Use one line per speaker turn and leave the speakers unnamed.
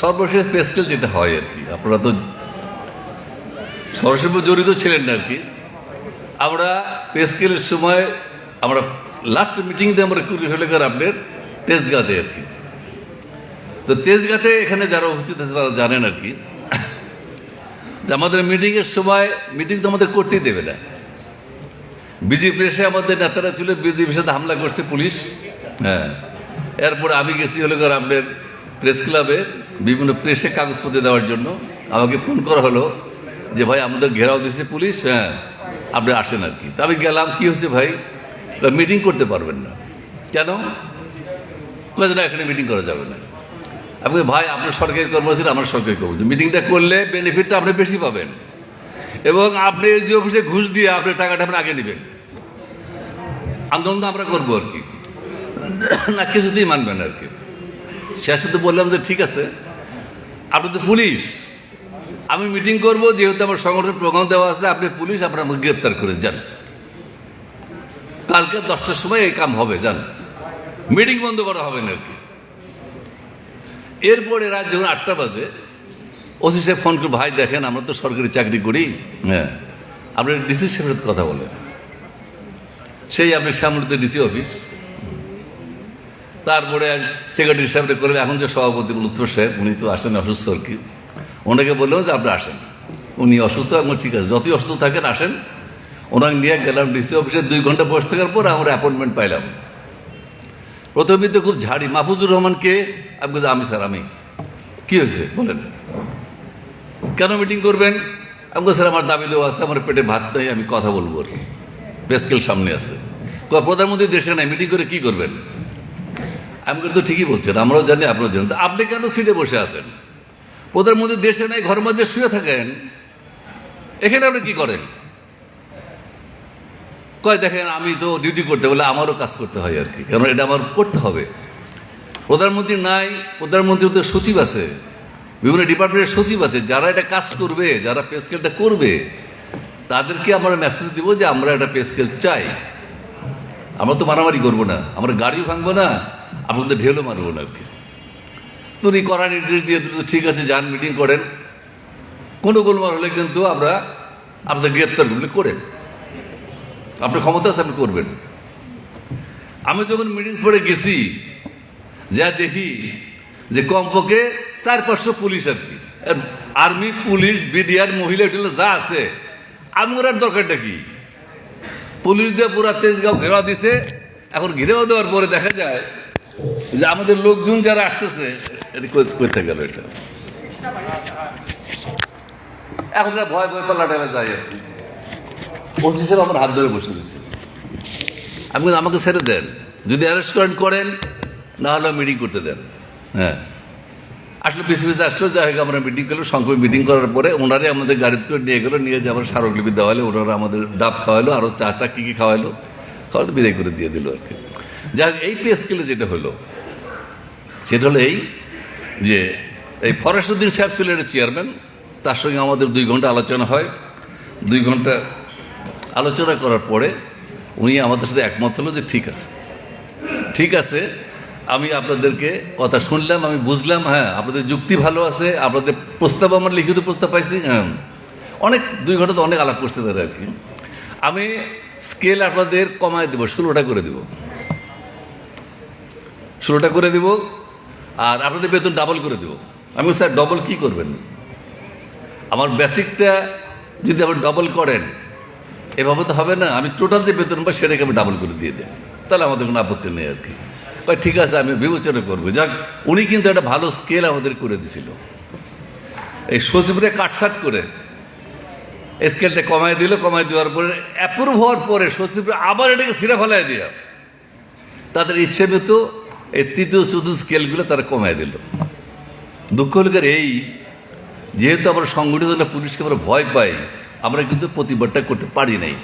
সর্বশেষ পেস্কেল যেটা হয় আর কি, আপনারা তো সরাসরি জড়িত ছিলেন না আর কি। আমরা পেস্কেলের সময় আমরা লাস্ট মিটিংতে আমরা করি হলে গেলাম আপনার তেজগাতে আর কি। তো তেজগাতে এখানে যারা উপস্থিত আছে তারা জানেন আর কি। যে আমাদের মিটিংয়ের সময় মিটিং তো আমাদের করতেই দেবে না। বিজেপি এসে আমাদের নেতারা ছিল বিজেপির সাথে হামলা করছে পুলিশ। হ্যাঁ এরপর আমি গেছি হলে গিয়ে আপনার প্রেস ক্লাবে বিভিন্ন প্রেসে কাগজপত্র দেওয়ার জন্য আমাকে ফোন করা হলো যে, ভাই, আমাদের ঘেরাও দিয়েছে পুলিশ হ্যাঁ আপনি আসেন আর কি তা আমি গেলাম, কি হয়েছে ভাই? মিটিং করতে পারবেন না। কেন? কয়েছে না, এখানে মিটিং করা যাবে না। আপনি ভাই, আপনার সরকারি কর্মচারী, আমার সরকারি কর্মচারী, মিটিংটা করলে বেনিফিটটা আপনি বেশি পাবেন। এবং আপনি যে অফিসে ঘুষ দিয়ে আপনি টাকাটা আপনি আগে নেবেন আন্দোলন আমরা করব আর কি না, কিছুতেই মানবেন আর কি শেষ বললাম যে, ঠিক আছে। আপনি তো পুলিশ। আমি মিটিং করব, যেহেতু আমার সংগঠনের প্রোগ্রাম দেওয়া আছে, আপনি পুলিশ, আপনার আমাকে গ্রেপ্তার করে যান। কালকে দশটার সময় এই কাম হবে, যান। মিটিং বন্ধ করা হবে না আর কি। এরপরে রাত যখন আটটা বাজে, ওসি সাহেব ফোন করে, ভাই, দেখেন, আমরা তো সরকারি চাকরি করি। হ্যাঁ। আপনার ডিসি সাথে কথা বলেন। সেই আপনি শ্যামলিতে ডিসি অফিস। তারপরে সেক্রেটারি সাহেবকে করলেন এখন যে সভাপতি লুৎফর সাহেব, উনি তো আসেন অসুস্থ আর কি। ওনাকে বললেন যে আপনি আসেন। উনি অসুস্থ এবং ঠিক আছে, যতই অসুস্থ থাকেন, আসেন। ওনাকে নিয়ে গেলাম ডিসি অফিসে দুই ঘণ্টা বসে থাকার পর আমরা অ্যাপয়েন্টমেন্ট পাইলাম। প্রথমে তো খুব ঝাড়ি, মাহফুজুর রহমানকে আমি আমি স্যার, আমি। কি হয়েছে? বলেন। কেন মিটিং করবেন? আমি স্যার, আমার দাবি দেওয়া আছে, আমার পেটে ভাত নেই, আমি কথা বলব আর কি। পেস্কেল সামনে আছে। প্রধানমন্ত্রী দেশে নাই মিটিং করে কি করবেন? আমি তো ঠিকই বলছেন আমরাও জানি আপনারাও জানেন। আপনি কেন সিটে বসে আছেন? প্রধানমন্ত্রী দেশে নাই, ঘর মাঝে শুয়ে থাকেন। এখানে আপনি কি করেন? কয়, দেখেন, আমি তো ডিউটি করতে বলে আমারও কাজ করতে হয় আর কি কারণ এটা আমার করতে হবে। প্রধানমন্ত্রী নাই, প্রধানমন্ত্রী তো সচিব আছে, বিভিন্ন ডিপার্টমেন্টের সচিব আছে, যারা এটা কাজ করবে, যারা পে স্কেলটা করবে, তাদেরকে আমরা মেসেজ দিব যে আমরা একটা পে স্কেল চাই। আমরা তো মারামারি করব না, আমরা গাড়িও ভাঙবো না আপনাদের ঢেলও মারবো না আর কি উনি কড়া নির্দেশ দিয়ে দিল, ঠিক আছে যান মিটিং করেন। কোনো গোলমাল হলে কিন্তু আমরা আপনাদের গ্রেপ্তার করলে করেন। আপনার ক্ষমতা আছে আপনি করবেন। আমি যখন মিটিং পড়ে গেছি যা দেখি যে কমপক্ষে চার পাঁচশো পুলিশ আর কি। আর্মি পুলিশ বিডিআর মহিলা টিলা যা আছে আমি ওরার দরকারটা কি? পুলিশ দিয়ে পুরা তেজগাঁও ঘেরাও দিছে। এখন ঘিরেও দেওয়ার পরে দেখা যায় যে আমাদের লোকজন যারা আসতেছে, এটা কোথা গেল এটা? এখন ভয় ভয় পাল্লাটালে যায়। আর কি ওসি আমার হাত ধরে বসে রয়েছে আমি আমাকে ছেড়ে দেন। যদি অ্যারেস্ট করেন করেন, না হলে মিটিং করতে দেন। হ্যাঁ। আসলে পিছিয়ে পিছিয়ে আসলো, যাই হোক, আমরা মিটিং করল। সংক্ষেপে মিটিং করার পরে ওনারাই আমাদের গাড়িতে করে নিয়ে গেলো, নিয়ে যে আবার স্মারকলিপি দেওয়ালে ওনারা আমাদের ডাব খাওয়ালো আরও চাটা কী কী খাওয়ালো খাওয়াতে বিদায় করে দিয়ে দিল আর কি। যাই হোক এই পে স্কেলে যেটা হলো, সেটা হলো এই যে, এই ফরেস্টুদ্দিন সাহেব এটা চেয়ারম্যান, তার সঙ্গে আমাদের দুই ঘণ্টা আলোচনা হয়। দুই ঘণ্টা আলোচনা করার পরে উনি আমাদের সাথে একমত হলো যে ঠিক আছে। ঠিক আছে, আমি আপনাদেরকে কথা শুনলাম, আমি বুঝলাম হ্যাঁ আপনাদের যুক্তি ভালো আছে, আপনাদের প্রস্তাব, আমার লিখিত প্রস্তাব পাইছি হ্যাঁ। অনেক, দুই ঘণ্টা তো অনেক আলাপ করছে তারা আর কি। আমি স্কেল আপনাদের কমায় দেবো, ষোলোটা করে দেবো। ষোলোটা করে দেবো, আর আপনাদের বেতন ডাবল করে দেবো। আমি স্যার ডবল কি করবেন? আমার বেসিকটা যদি আপনি ডবল করেন, এভাবে তো হবে না। আমি টোটাল যে বেতন পাই সেটাকে আমি ডাবল করে দিয়ে দেন তাহলে আমাদের কোনো আপত্তি নেই আর কি। ঠিক আছে, আমি বিবেচনা করব। যাক, উনি কিন্তু একটা ভালো স্কেল আমাদের করে দিছিল। এই সচিবরে কাটসাট করে স্কেলটা কমায় দিল, কমায় দেওয়ার পরে অ্যাপ্রুভ হওয়ার পরে সচিবরা আবার এটাকে ছিঁড়ে ফেলায় দিয়া। তাদের ইচ্ছে মতো এই তৃতীয় চতুর্থ স্কেলগুলো তারা কমায় দিল। দুঃখ হলকার এই যেহেতু আমরা সংগঠিত পুলিশকে আমরা ভয় পাই, আমরা কিন্তু প্রতিবাদটা করতে পারি নাই।